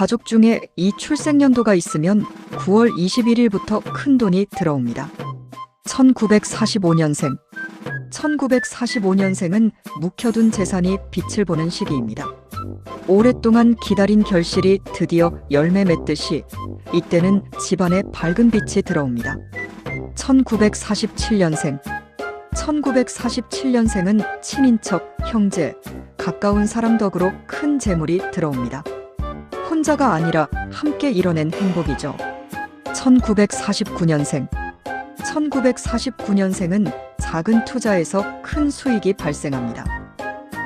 가족 중에 이 출생연도가 있으면 9월 21일부터 큰 돈이 들어옵니다. 1945년생. 1945년생은 묵혀둔 재산이 빛을 보는 시기입니다. 오랫동안 기다린 결실이 드디어 열매 맺듯이 이때는 집안에 밝은 빛이 들어옵니다. 1947년생. 1947년생은 친인척, 형제, 가까운 사람 덕으로 큰 재물이 들어옵니다. 혼자가 아니라 함께 이뤄낸 행복이죠. 1949년생. 1949년생은 작은 투자에서 큰 수익이 발생합니다.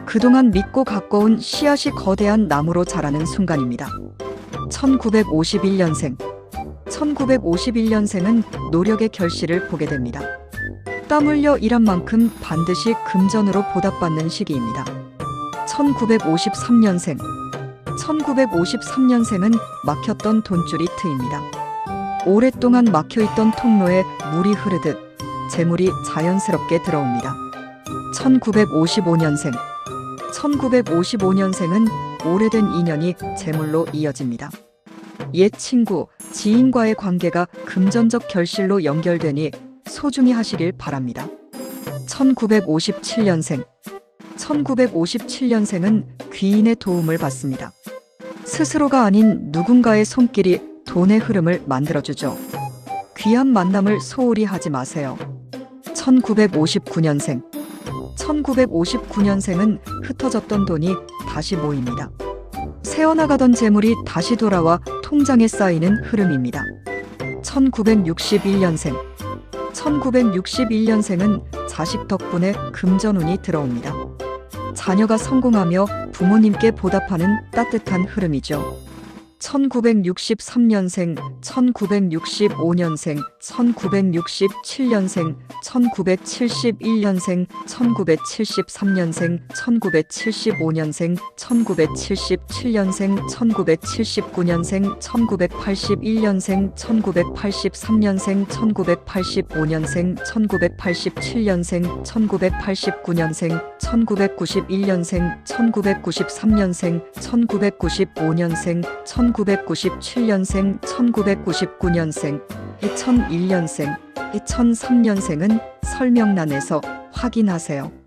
그동안 믿고 가꿔온 씨앗이 거대한 나무로 자라는 순간입니다. 1951년생. 1951년생은 노력의 결실을 보게 됩니다. 땀 흘려 일한 만큼 반드시 금전으로 보답받는 시기입니다. 1953년생. 1953년생은 막혔던 돈줄이 트입니다. 오랫동안 막혀있던 통로에 물이 흐르듯 재물이 자연스럽게 들어옵니다. 1955년생. 1955년생은 오래된 인연이 재물로 이어집니다. 옛 친구, 지인과의 관계가 금전적 결실로 연결되니 소중히 하시길 바랍니다. 1957년생. 1957년생은 귀인의 도움을 받습니다. 스스로가 아닌 누군가의 손길이 돈의 흐름을 만들어주죠. 귀한 만남을 소홀히 하지 마세요. 1959년생. 1959년생은 흩어졌던 돈이 다시 모입니다. 새어나가던 재물이 다시 돌아와 통장에 쌓이는 흐름입니다. 1961년생. 1961년생은 자식 덕분에 금전운이 들어옵니다. 자녀가 성공하며 부모님께 보답하는 따뜻한 흐름이죠. 1963년생, 1965년생, 1967년생, 1971년생, 1973년생, 1975년생, 1977년생, 1979년생, 1981년생, 1983년생, 1985년생, 1987년생, 1989년생, 1991년생, 1993년생, 1995년생, 1997년생, 1999년생, 2001년생, 2003년생은 설명란에서 확인하세요.